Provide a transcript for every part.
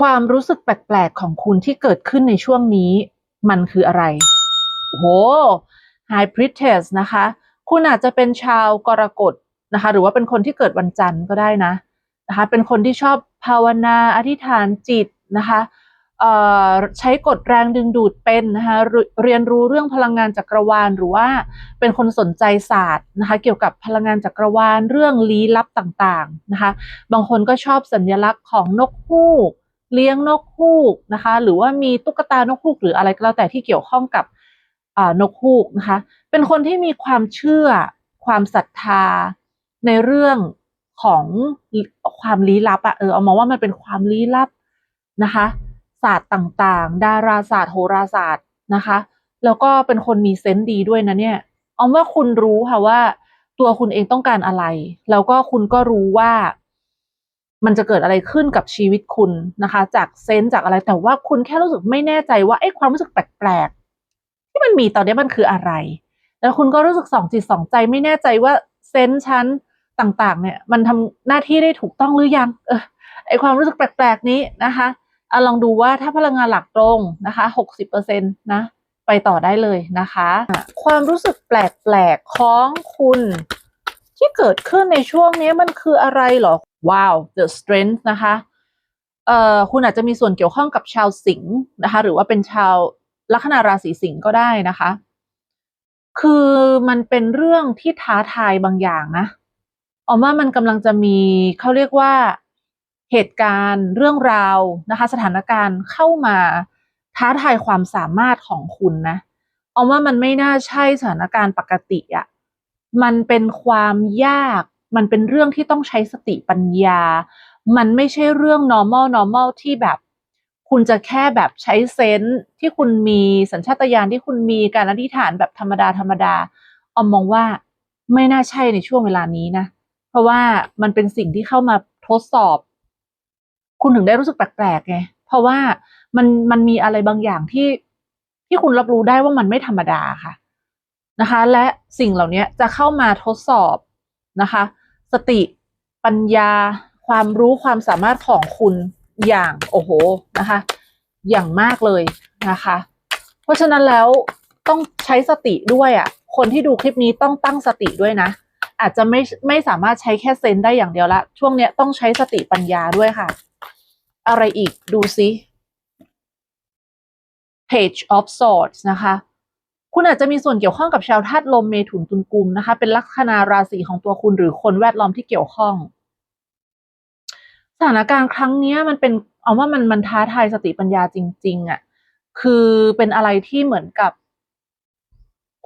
ความรู้สึกแปลกๆของคุณที่เกิดขึ้นในช่วงนี้ มันคืออะไรโอ้โห High Priestess นะคะ คุณอาจจะเป็นชาวกรกฎนะคะ หรือว่าเป็นคนที่เกิดวันจันทร์ก็ได้นะนะคะ เป็นคนที่ชอบภาวนาอธิษฐานจิตนะคะใช้กฎแรงดึงดูดเป็นนะคะเรเรียนรู้เรื่องพลังงานจักรวาล หรือว่าเป็นคนสนใจศาสตร์นะคะเกี่ยวกับพลังงานจักรวาลเรื่องลี้ลับต่างๆนะคะบางคนก็ชอบสัญลักษณ์ของนกฮูก เลี้ยงนกฮูกนะคะ หรือว่ามีตุ๊กตานกฮูกหรืออะไรก็แล้วแต่ที่เกี่ยวข้องกับนกฮูกนะคะ เป็นคนที่มีความเชื่อ ความศรัทธาในเรื่องของความลี้ลับอะเออเอามาว่ามันเป็นความลี้ลับนะคะ ศาสตร์ต่างๆ ดาราศาสตร์โหราศาสตร์นะคะ แล้วก็เป็นคนมีเซนส์ดีด้วยนะเนี่ยเอาว่าคุณรู้ค่ะว่า ตัวคุณเองต้องการอะไร แล้วก็คุณก็รู้ว่า มันจะเกิดอะไรขึ้นกับชีวิตคุณนะคะ จากเซนส์จากอะไรแต่ว่าคุณแค่รู้สึกไม่แน่ใจว่าไอ้ความรู้สึกแปลกๆที่มันมีตอนนี้มันคืออะไร แล้วคุณก็รู้สึกสองจิตสองใจไม่แน่ใจว่าเซนส์ชั้นต่างๆ เนี่ย มันทำหน้าที่ได้ถูกต้องหรือยัง เออไอความรู้สึกแปลกๆนี้นะคะเอะลองดูว่าถ้าพลังงานหลักตรงนะคะหกสิบเปอร์เซ็นต์นะ ไปต่อได้เลยนะคะ ความรู้สึกแปลกๆของคุณ ที่เกิดขึ้นในช่วงนี้มันคืออะไรหรอ ว้าว the strength นะคะเอ่อคุณอาจจะมีส่วนเกี่ยวข้องกับชาวสิงห์นะคะ หรือว่าเป็นชาวลัคนาราศีสิงห์ก็ได้นะคะ คือมันเป็นเรื่องที่ท้าทายบางอย่างนะออมว่ามันกำลังจะมีเขาเรียกว่าเหตุการณ์เรื่องราวนะคะ สถานการณ์เข้ามาท้าทายความสามารถของคุณนะออมว่ามันไม่น่าใช่สถานการณ์ปกติอะ่ะ มันเป็นความยาก มันเป็นเรื่องที่ต้องใช้สติปัญญา มันไม่ใช่เรื่อง normal normal ที่แบบคุณจะแค่แบบใช้เซนส์ที่คุณมีสัญชาตญาณที่คุณมีการอธิษฐานแบบธรรมดาธรรมดาออมมองว่าไม่น่าใช่ในช่วงเวลานี้นะ เพราะว่ามันเป็นสิ่งที่เข้ามาทดสอบ คุณถึงได้รู้สึกแปลกๆไงเพราะว่ามันมันมีอะไรบางอย่างที่ที่คุณรับรู้ได้ว่ามันไม่ธรรมดาค่ะ นะคะ และสิ่งเหล่านี้จะเข้ามาทดสอบนะคะ สติปัญญา ความรู้ความสามารถของคุณอย่างโอ้โหนะคะ อย่างมากเลยนะคะ เพราะฉะนั้นแล้วต้องใช้สติด้วยอะ่ะ คนที่ดูคลิปนี้ต้องตั้งสติด้วยนะ อาจจะไม่ไม่สามารถใช้แค่เซนได้อย่างเดียวละ ช่วงเนี้ยต้องใช้สติปัญญาด้วยค่ะ อะไรอีกดูซิ Page of Swords นะคะ คุณอาจจะมีส่วนเกี่ยวข้องกับชาวธาตุลมเมถุนตุลกุมนะคะ เป็นลัคนาราศีของตัวคุณหรือคนแวดล้อมที่เกี่ยวข้อง สถานการณ์ครั้งนี้มันเป็นเอาว่ามันมันท้าทายสติปัญญาจริง ๆอะ่ะคือเป็นอะไรที่เหมือนกับ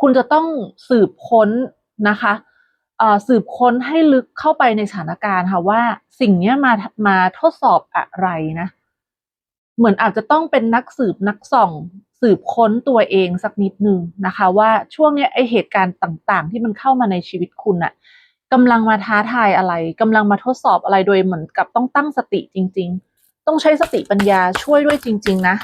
คุณจะต้องสืบค้นนะคะเอ่อสืบค้นให้ลึกเข้าไปในสถานการณ์ค่ะว่าสิ่งนี้มามาทดสอบอะไรนะ เหมือนอาจจะต้องเป็นนักสืบนักส่อง สืบค้นตัวเองสักนิดนึงนะคะ ว่าช่วงนี้ไอเหตุการณ์ต่างๆ ที่มันเข้ามาในชีวิตคุณอะกำลังมาท้าทายอะไรกำลังมาทดสอบอะไรโดยเหมือนกับต้องตั้งสติจริง ๆ ต้องใช้สติปัญญาช่วยด้วยจริง ๆ นะ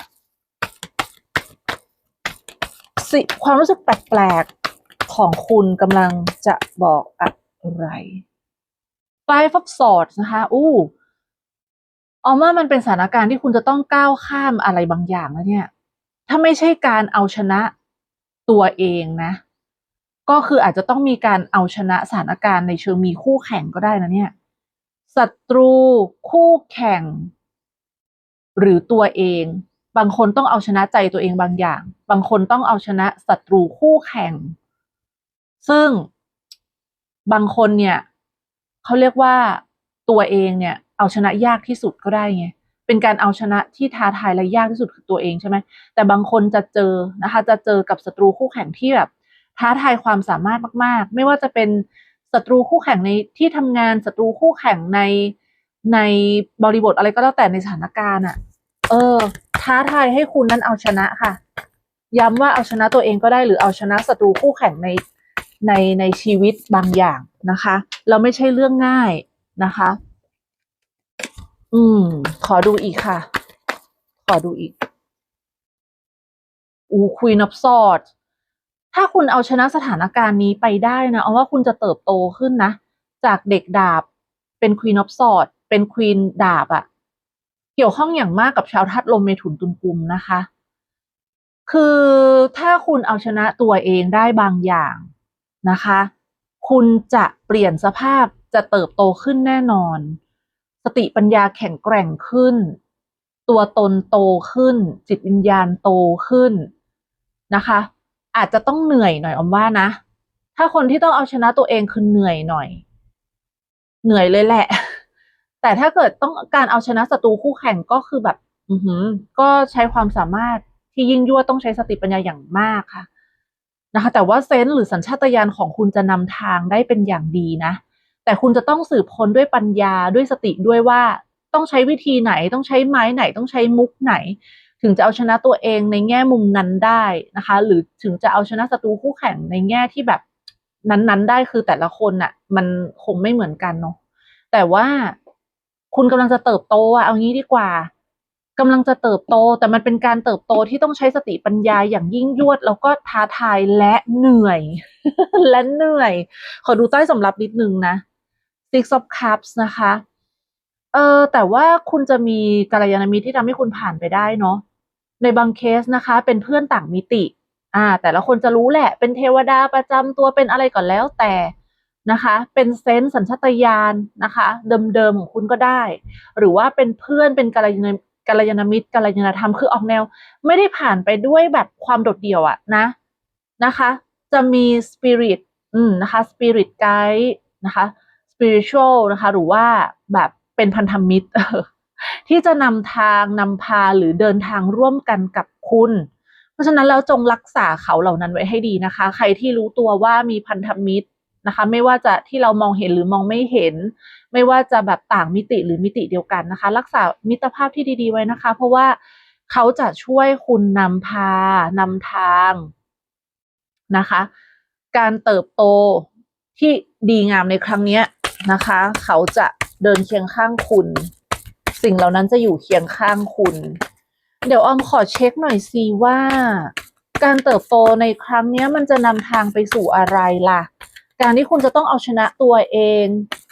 สิความรู้สึกแปลกๆของคุณกำลังจะบอกอะไร Five of Swords นะคะอู้เอาว่ามันเป็นสถานการณ์ที่คุณจะต้องก้าวข้ามอะไรบางอย่างแล้วเนี่ย ถ้าไม่ใช่การเอาชนะตัวเองนะ ก็คืออาจจะต้องมีการเอาชนะสถานการณ์ในเชิงมีคู่แข่งก็ได้นะเนี่ยศัตรูคู่แข่ง หรือตัวเอง บางคนต้องเอาชนะใจตัวเองบางอย่าง บางคนต้องเอาชนะศัตรูคู่แข่ง ซึ่งบางคนเนี่ยเขาเรียกว่าตัวเองเนี่ย เอาชนะยากที่สุดก็ได้ไง เป็นการเอาชนะที่ท้าทายและยากที่สุดคือตัวเองใช่ไหมแต่บางคนจะเจอนะคะ จะเจอกับศัตรูคู่แข่งที่แบบท้าทายความสามารถมาก ๆ ไม่ว่าจะเป็นศัตรูคู่แข่งในที่ทำงานศัตรูคู่แข่งในในบริบทอะไรก็แล้วแต่ในสถานการณ์อะ เออ ท้าทายให้คุณนั้นเอาชนะค่ะ ย้ำว่าเอาชนะตัวเองก็ได้หรือเอาชนะศัตรูคู่แข่งในในในชีวิตบางอย่างนะคะแล้วไม่ใช่เรื่องง่ายนะคะ อืม ขอดูอีกค่ะ ขอดูอีก อู Queen of Swords ถ้าคุณเอาชนะสถานการณ์นี้ไปได้นะเอาว่าคุณจะเติบโตขึ้นนะ จากเด็กดาบ เป็น Queen of Swords เป็น Queen ดาบอะเกี่ยวข้องอย่างมากกับชาวธาตุลมเมถุนตุลกุมนะคะ คือถ้าคุณเอาชนะตัวเองได้บางอย่างนะคะ คุณจะเปลี่ยนสภาพจะเติบโตขึ้นแน่นอน ติปัญญาแข็งแกร่งขึ้น ตัวตนโตขึ้น จิตวิญญาณโตขึ้นนะคะ อาจจะต้องเหนื่อยหน่อยอมว่านะ ถ้าคนที่ต้องเอาชนะตัวเองคือเหนื่อยหน่อย เหนื่อยเลยแหละ แต่ถ้าเกิดต้องการเอาชนะศัตรูคู่แข่งก็คือแบบ อือหือ ก็ใช้ความสามารถที่ยิ่งยวดต้องใช้สติปัญญาอย่างมากค่ะนะคะแต่ว่าเซนส์หรือสัญชาตญาณของคุณจะนำทางได้เป็นอย่างดีนะ แต่คุณจะต้องสืบค้นด้วยปัญญาด้วยสติด้วยว่าต้องใช้วิธีไหนต้องใช้ไม้ไหนต้องใช้มุกไหน ถึงจะเอาชนะตัวเองในแง่มุมนั้นได้นะคะ หรือถึงจะเอาชนะศัตรูคู่แข่งในแง่ที่แบบนั้นๆ ได้คือแต่ละคนน่ะ มันคงไม่เหมือนกันเนาะแต่ว่าคุณกำลังจะเติบโตอะเอางี้ดีกว่ากำลังจะเติบโต แต่มันเป็นการเติบโตที่ต้องใช้สติปัญญาอย่างยิ่งยวด แล้วก็ท้าทายและเหนื่อย และเหนื่อย ขอดูใต้สำรับนิดนึงนะ Six of Cups นะคะ เออแต่ว่าคุณจะมีกัลยาณมิตรที่ทำให้คุณผ่านไปได้เนาะ ในบางเคสนะคะ เป็นเพื่อนต่างมิติ อ่า แต่ละคนจะรู้แหละ เป็นเทวดาประจำตัวเป็นอะไรก่อนแล้วแต่นะคะ เป็นเซนส์สัญชาตญาณนะคะ เดิมๆของคุณก็ได้ หรือว่าเป็นเพื่อนเป็นกัลยาณกัลยาณมิตรกัลยาณธรรมคือออกแนว ไม่ได้ผ่านไปด้วยแบบความโดดเดี่ยวอะนะนะคะ จะมีสปิริตอืมนะคะสปิริตไกด์นะคะ spiritual นะคะ หรือว่าแบบเป็นพันธมิตรที่จะนำทางนำพาหรือเดินทางร่วมกันกับคุณ เพราะฉะนั้นแล้วจงรักษาเขาเหล่านั้นไว้ให้ดีนะคะ ใครที่รู้ตัวว่ามีพันธมิตรนะคะ ไม่ว่าจะที่เรามองเห็นหรือมองไม่เห็น ไม่ว่าจะแบบต่างมิติหรือมิติเดียวกันนะคะ รักษามิตรภาพที่ดี ๆ ไว้นะคะ เพราะว่าเขาจะช่วยคุณนำพานำทางนะคะ การเติบโตที่ดีงามในครั้งนี้ นะคะ เขาจะเดินเคียงข้างคุณ สิ่งเหล่านั้นจะอยู่เคียงข้างคุณ เดี๋ยวออมขอเช็คหน่อยสิว่า การเติบโตในครั้งนี้มันจะนำทางไปสู่อะไรล่ะ การที่คุณจะต้องเอาชนะตัวเอง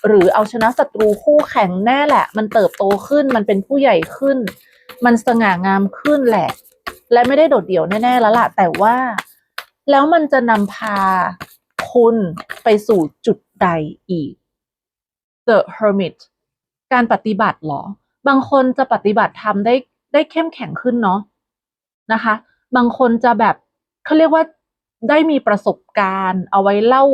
หรือเอาชนะศัตรูคู่แข่งแน่แหละ มันเติบโตขึ้นมันเป็นผู้ใหญ่ขึ้น มันสง่างามขึ้นแหละ และไม่ได้โดดเดี่ยวแน่ๆแล้วล่ะ แต่ว่า แล้วมันจะนำพาคุณไปสู่จุดใดอีก The Hermit การปฏิบัติหรอ บางคนจะปฏิบัติทำได้ได้เข้มแข็งขึ้นเนาะนะคะ บางคนจะแบบเขาเรียกว่าได้มีประสบการณ์ เอาไว้เล่า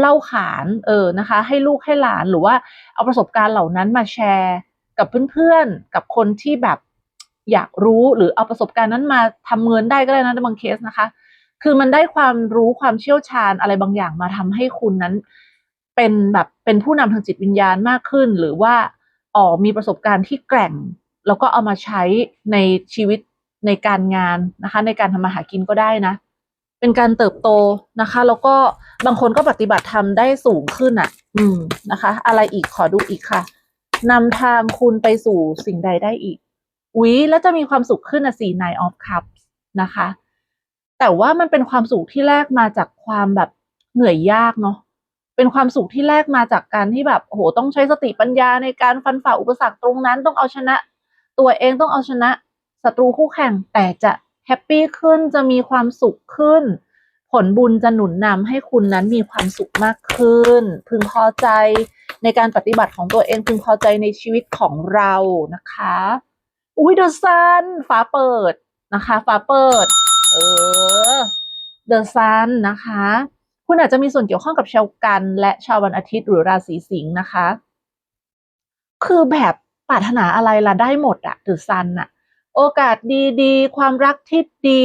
เล่าขานเออนะคะ ให้ลูกให้หลานหรือว่าเอาประสบการณ์เหล่านั้นมาแชร์กับเพื่อนๆ กับคนที่แบบอยากรู้หรือเอาประสบการณ์นั้นมาทำเงินได้ก็ได้นะในบางเคสนะคะ คือมันได้ความรู้ความเชี่ยวชาญอะไรบางอย่างมาทำให้คุณนั้น เป็นแบบเป็นผู้นำทางจิตวิญญาณมากขึ้น หรือว่าอ๋อมีประสบการณ์ที่แกร่ง แล้วก็เอามาใช้ในชีวิตในการงานนะคะ ในการทำมาหากินก็ได้นะ เป็นการเติบโตนะคะ แล้วก็บางคนก็ปฏิบัติธรรมได้สูงขึ้นอะ อืมนะคะ อะไรอีกขอดูอีกค่ะนำทางคุณไปสู่สิ่งใดได้อีกอุ๊ยแล้วจะมีความสุขขึ้นอะสี่ nine of cups นะคะ แต่ว่ามันเป็นความสุขที่แลกมาจากความแบบเหนื่อยยากเนาะ เป็นความสุขที่แลกมาจากการที่แบบโหต้องใช้สติปัญญาในการฟันฝ่าอุปสรรคตรงนั้นต้องเอาชนะ ตัวเองต้องเอาชนะศัตรูคู่แข่งแต่จะแฮปปี้ขึ้นจะมีความสุขขึ้น ผลบุญจะหนุนนำให้คุณนั้นมีความสุขมากขึ้น พึงพอใจในการปฏิบัติของตัวเองพึงพอใจในชีวิตของเรานะคะ อุ้ยเดอะซันฟ้าเปิดนะคะฟ้าเปิด เออ The Sun นะคะ คุณอาจจะมีส่วนเกี่ยวข้องกับชาวกัน และชาววันอาทิตย์หรือราศีสิงห์นะคะ คือแบบปรารถนาอะไรล่ะได้หมดอะ The Sun อะโอกาสดีๆ ความรักที่ดี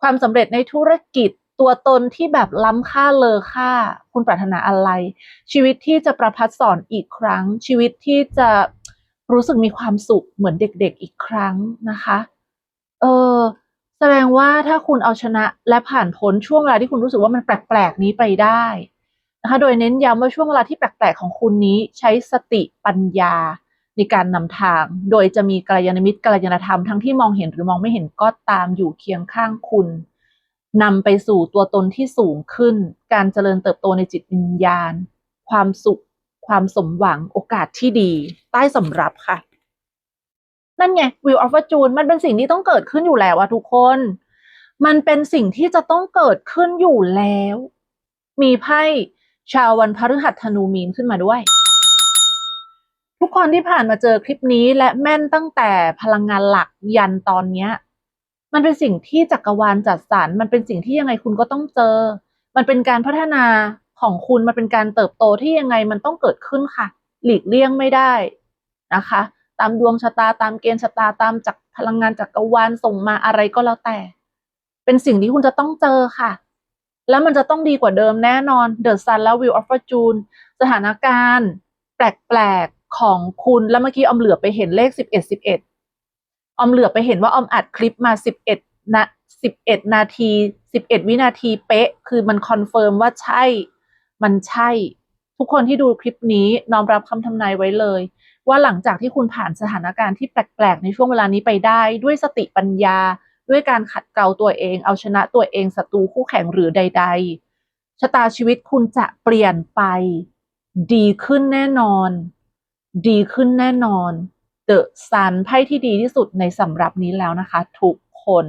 ความสำเร็จในธุรกิจตัวตนที่แบบล้ำค่าเลอค่า คุณปรารถนาอะไร ชีวิตที่จะประพัดสอนอีกครั้ง ชีวิตที่จะรู้สึกมีความสุขเหมือนเด็กๆอีกครั้งนะคะ เออ แสดงว่าถ้าคุณเอาชนะและผ่านพ้นช่วงเวลาที่คุณรู้สึกว่ามันแปลกๆนี้ไปได้นะคะโดยเน้นย้ำว่าช่วงเวลาที่แปลกๆของคุณนี้ใช้สติปัญญาในการนำทาง โดยจะมีกัลยาณมิตรกัลยาณธรรมทั้งที่มองเห็นหรือมองไม่เห็นก็ตามอยู่เคียงข้างคุณนำไปสู่ตัวตนที่สูงขึ้น การเจริญเติบโตในจิตวิญญาณ ความสุข ความสมหวัง โอกาสที่ดี ใต้สำรับค่ะ นั่นไง Wheel of Fortune มันเป็นสิ่งที่ต้องเกิดขึ้นอยู่แล้วอะทุกคน มันเป็นสิ่งที่จะต้องเกิดขึ้นอยู่แล้ว มีไพ่ชาววันพฤหัสธนูมีนขึ้นมาด้วย ทุกคนที่ผ่านมาเจอคลิปนี้และแม่นตั้งแต่พลังงานหลักยันตอนเนี้ย มันเป็นสิ่งที่จักรวาลจัดสรรมันเป็นสิ่งที่ยังไงคุณก็ต้องเจอ มันเป็นการพัฒนาของคุณมันเป็นการเติบโตที่ยังไงมันต้องเกิดขึ้นค่ะ หลีกเลี่ยงไม่ได้นะคะ ตามดวงชะตาตามเกณฑ์ชะตาตามจากพลังงานจักรวาลส่งมาอะไรก็แล้วแต่ เป็นสิ่งที่คุณจะต้องเจอค่ะ แล้วมันจะต้องดีกว่าเดิมแน่นอน The Sun และ Wheel of Fortune สถานการณ์ แปลกๆของคุณแล้วเมื่อกี้อมเหลือไปเห็นเลขสิบเอ็ดสิบเอ็ดอมเหลือไปเห็นว่าออมอัดคลิปมาสิบเอ็ดนะสิบเอ็ดนาทีสิบเอ็ดวินาทีเป๊ะ คือมันคอนเฟิร์มว่าใช่ มันใช่ ทุกคนที่ดูคลิปนี้น้อมรับคำทำนายไว้เลย ว่าหลังจากที่คุณผ่านสถานการณ์ที่แปลกๆ ในช่วงเวลานี้ไปได้ ด้วยสติปัญญา ด้วยการขัดเกลาตัวเอง เอาชนะตัวเองศัตรูคู่แข่งหรือใด ๆชะตาชีวิตคุณจะเปลี่ยนไป ดีขึ้นแน่นอน ดีขึ้นแน่นอนเดอะซันไพ่ที่ดีที่สุดในสำรับนี้แล้วนะคะ ทุกคน